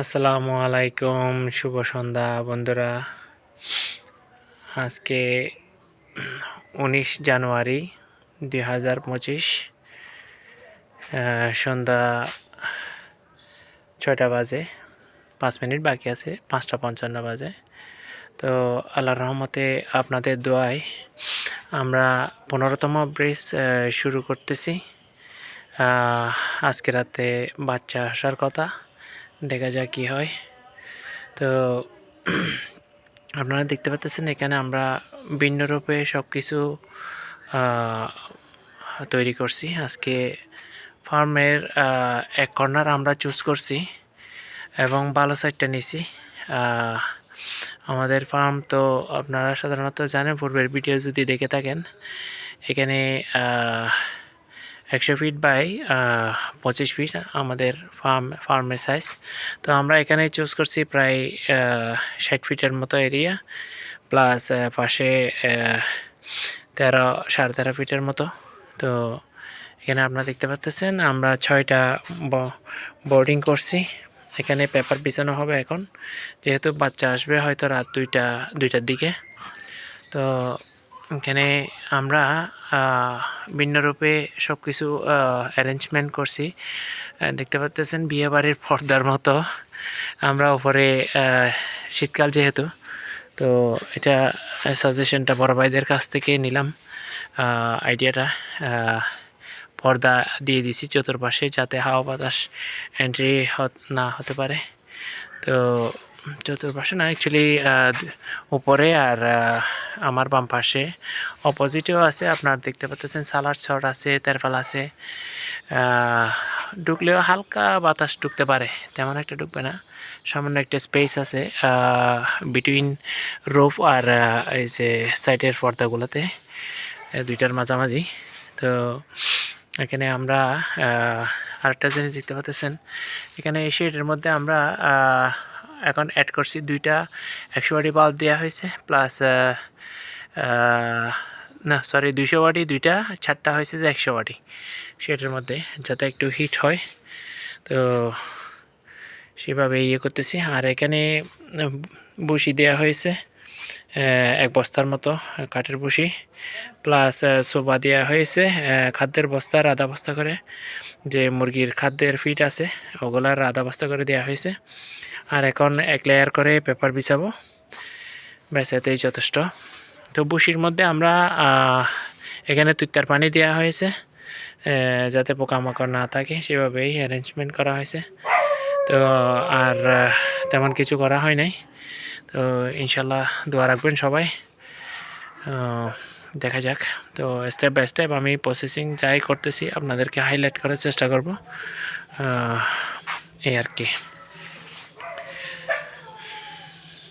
আসসালামু আলাইকুম, শুভ সন্ধ্যা বন্ধুরা। আজকে উনিশ জানুয়ারি দুই হাজার পঁচিশ সন্ধ্যা ছয়টা বাজে, পাঁচ মিনিট বাকি আছে, পাঁচটা পঞ্চান্ন বাজে। তো আল্লাহর রহমতে আপনাদের দোয়ায় আমরা পনেরোতম ব্রিজ শুরু করতেছি। আজকে রাতে বাচ্চা আসার কথা। দেখা যাক কী হয়। তো আপনারা দেখতে পাচ্ছেন এখানে আমরা ভিন্ন রূপে সব কিছু তৈরি করছি। আজকে ফার্মের এক কর্নার আমরা চুজ করছি এবং ভালো সাইডটা নিছি। আমাদের ফার্ম তো আপনারা সাধারণত জানেন, পূর্বের ভিডিও যদি দেখে থাকেন, এখানে একশো ফিট বাই পঁচিশ ফিট আমাদের ফার্ম ফার্মের সাইজ তো আমরা এখানে চুজ করছি প্রায় ষাট ফিটের মতো এরিয়া প্লাস পাশে তেরো, সাড়ে তেরো ফিটের মতো। তো এখানে আপনারা দেখতে পাচ্তেছেন আমরা ছয়টা বোর্ডিং করছি। এখানে পেপার বিছানো হবে এখন। যেহেতু বাচ্চা আসবে হয়তো রাত দুইটা, দুইটার দিকে। তো এখানে আমরা আহ, ভিন্ন রূপে সব কিছু অ্যারেঞ্জমেন্ট করছি দেখতে পাচ্তেছেন বিয়ে বাড়ির পর্দার মতো। আমরা উপরে শীতকাল যেহেতু তো এটা সাজেশনটা বড় ভাইদের কাছ থেকে নিলাম। আইডিয়াটা পর্দা দিয়ে দিছি চতুর্পাশে যাতে হাওয়া বাতাস এন্ট্রি না হতে পারে। তো চতুর্পাশে না অ্যাকচুয়ালি উপরে আর আমার বাম পাশে অপোজিটেও আছে, আপনার দেখতে পাচ্ছেন, সালার ছট আছে তেরফাল আছে ঢুকলেও হালকা বাতাস ঢুকতে পারে, তেমন একটা ঢুকবে না, সামান্য একটা স্পেস আছে বিটুইন রোফ আর এই যে সাইডের পর্দাগুলোতে দুইটার মাঝামাঝি, তো এখানে আমরা আরেকটা জিনিস দেখতে পাচ্ছেন, এখানে এসে এটার মধ্যে আমরা এখন অ্যাড করছি দুইটা একশো ওয়াটি বাল্ব দেওয়া হয়েছে প্লাস না সরি দুইশো ওয়াটি, দুইটা ছাড়টা হয়েছে যে একশো ওয়াটি। সেটার মধ্যে যাতে একটু হিট হয়। তো সেভাবে ইয়ে করতেছি। আর এখানে বসি দেওয়া হয়েছে এক বস্তার মতো কাঠের বসি। প্লাস সোফা দেওয়া হয়েছে খাদ্যের বস্তা, আধা বস্তা করে। যে মুরগির খাদ্যের ফিট আছে, ওগুলার আধা বস্তা করে দেওয়া হয়েছে। আর এখন এক লেয়ার করে পেপার বিছাবো। ব্যাস, এতেই যথেষ্ট। তো বসির মধ্যে আমরা এখানে তুত্তার পানি দেওয়া হয়েছে যাতে পোকামাকড় না থাকে, সেভাবেই অ্যারেঞ্জমেন্ট করা হয়েছে। তো, আর, তেমন কিছু করা হয় নাই। তো ইনশাল্লাহ দোয়া রাখবেন সবাই। দেখা যাক। তো স্টেপ বাই স্টেপ আমি প্রসেসিং যাই করতেছি, আপনাদেরকে হাইলাইট করার চেষ্টা করব। এই আর কি।